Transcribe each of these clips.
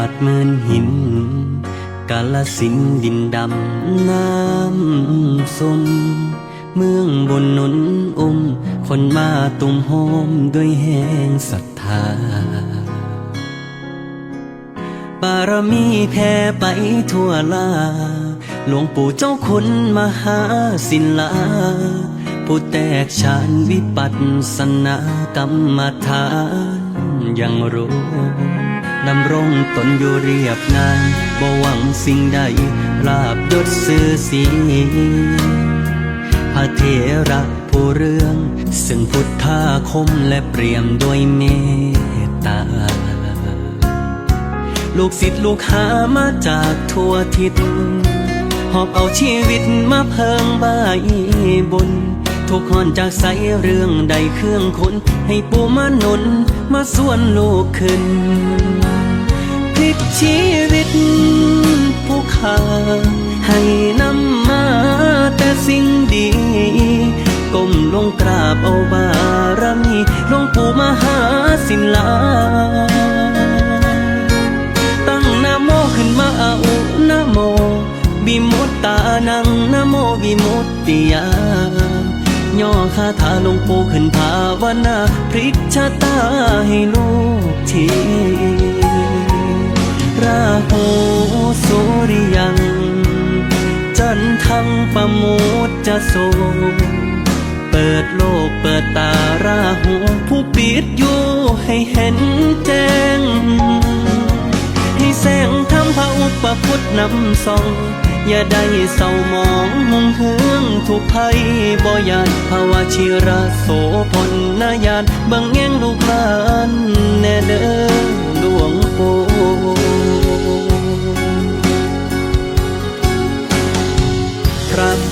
พระธาตุเมือนหิน กาลสินดินดำน้ำสมเมืองบนนนอม คนมาตุ่มโฮมด้วยแห่งศรัทธา บารมีแผ่ไปทั่วลา หลวงปู่เจ้าคุณมหาศิลา ผู้แตกฉานวิปัสสนากรรมฐานยังรู้ ดำรงตนอยู่เรียบง่ายบ่หวังสิ่งใดลาบยศสื่อเสีพระเทระผู้เรื่องซึ่งพุทธาคมและเปรียมด้วยเมตตา ลูกศิษย์ลูกหามาจากทั่วทิศหอบเอาชีวิตมาเพิ่งใบายบนทุกคนจากใสเรื่องใดเครื่องคนให้ปูมาหนุนมาส่วนลูกขึ้น ลิกชีวิตผู้ขาให้นำมาแต่สิ่งดี ก้มลงกราบเอาบารมีหลวงปู่มหาศิลา ตั้งนโมขึ้นมาเอานะโมวิมุตตานังนโมวิมุตติยาย่อคาถาหลวงปู่ขึ้นภาวนาพลิกชะตาให้ลูกที ราหูสุริยัง จันทังประมุตจะโสเปิดโลกเปิดตาราหูผู้ปิดอยู่ให้เห็นแจ้ง ให้แสงทำพระอุปพุทธนำส่อง อย่าได้เศร้ามองหงเฮืองทุกภัยบ่ยานภาวะชิระโสพลนายานบิ่งแง่งลูกลานแน่เด้อหลวงปู่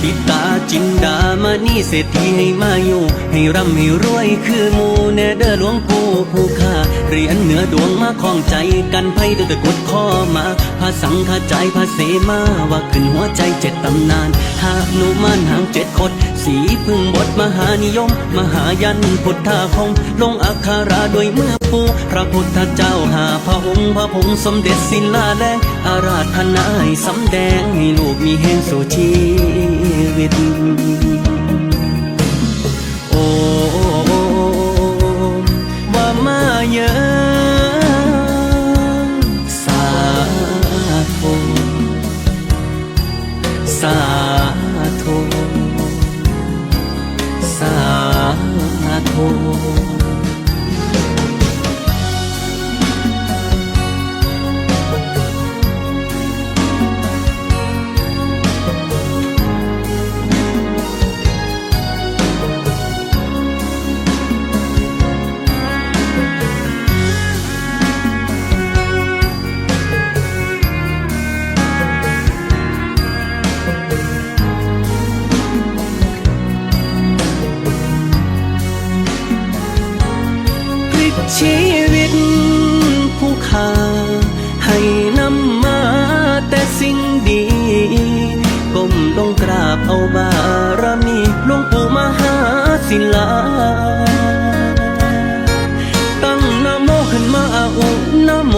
พิตาจินดามานี่เศรษฐีให้มาอยู่ ให้ร่ำให้รวยคือมูแนเด้อหลวงปู่ผู้ค่าเหรียญเหนือดวงมาคล้องใจกันไพ่เดือตะกุดข้อมาพระสังฆจายพระเสมาว่าขึ้นหัวใจเจ็ดตำนานหากหนูมันหางเจ็ดคด สีพึ่งบทมหานิยม มหายันพุทธาคงลงอักขราด้วยเมื่อปูพระพุทธเจ้าหาพระองค์พระพงสมเด็จศิลาแรงอาราธนาให้สำแดงให้ลูกมีแห่งสู่ชีวิต ยิ่งดี ก้มลงกราบเอาบารมีหลวงปู่มหาศิลา ตั้งนโมขึ้นมาอานโม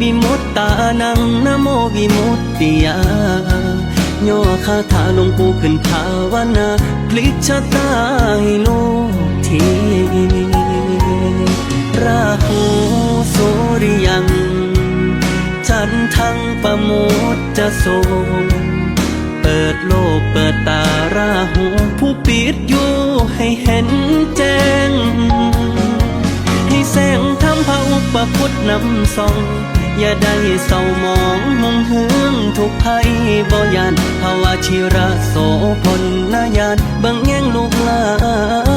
วิมุตตานังนโมวิมุตติยาย่อคาถาหลวงปู่ขึ้นภาวนาพลิกชะตาให้โลกทีราหูสุริยัง จันทระมุต จะโสเปิดโลกเปิดตาราหูผู้ปิดอยู่ให้เห็นแจ้ง ให้แสงทำพระอุปพุทธนำส่อง อย่าได้เศร้ามองหงเฮืองทุกภัยบ่ยานภาวะชิระโสพลนายานบิ่งแง่งลูกหลาน